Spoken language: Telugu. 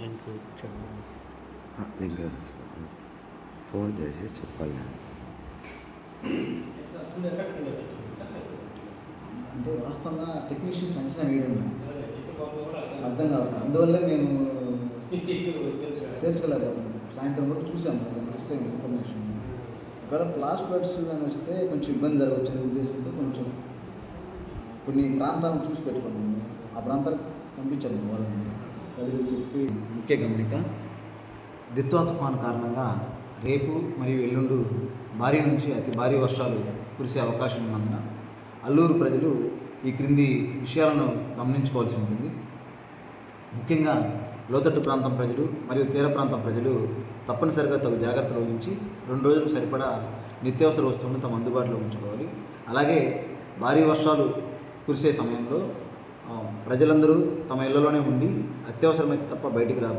లింక్ చెప్పండి లింక్ సార్ ఫోన్ చేసి చెప్పాలి. అంటే వాస్తవంగా టెక్నీషియన్స్ అంచనా వేయడం అర్థం కాదు అందువల్ల నేను తేల్చుకోలేకపోతున్నాను సాయంత్రం వరకు చూసాను దాన్ని వస్తే ఇన్ఫర్మేషన్ ఒకవేళ ఫ్లాష్ బర్డ్స్ కానీ వస్తే కొంచెం ఇబ్బంది జరగవచ్చు అనే ఉద్దేశంతో కొంచెం కొన్ని ప్రాంతాలను చూసి పెట్టుకున్నాము. ఆ ప్రాంతాలకు పంపించాము వాళ్ళని. కలిగి చెప్పి ముఖ్య గమనిక దిత్వా తుఫాన్ కారణంగా రేపు మరియు ఎల్లుండు భారీ నుంచి అతి భారీ వర్షాలు కురిసే అవకాశం ఉన్నందున అల్లూరు ప్రజలు ఈ క్రింది విషయాలను గమనించుకోవాల్సి ఉంటుంది. ముఖ్యంగా లోతట్టు ప్రాంతం ప్రజలు మరియు తీర ప్రాంతం ప్రజలు తప్పనిసరిగా తగు జాగ్రత్తలు వహించి రెండు రోజులు సరిపడా నిత్యావసర వస్తువులను తమ అందుబాటులో ఉంచుకోవాలి. అలాగే భారీ వర్షాలు కురిసే సమయంలో ప్రజలందరూ తమ ఇళ్ళలోనే ఉండి అత్యవసరమైతే తప్ప బయటికి రాకూడదు.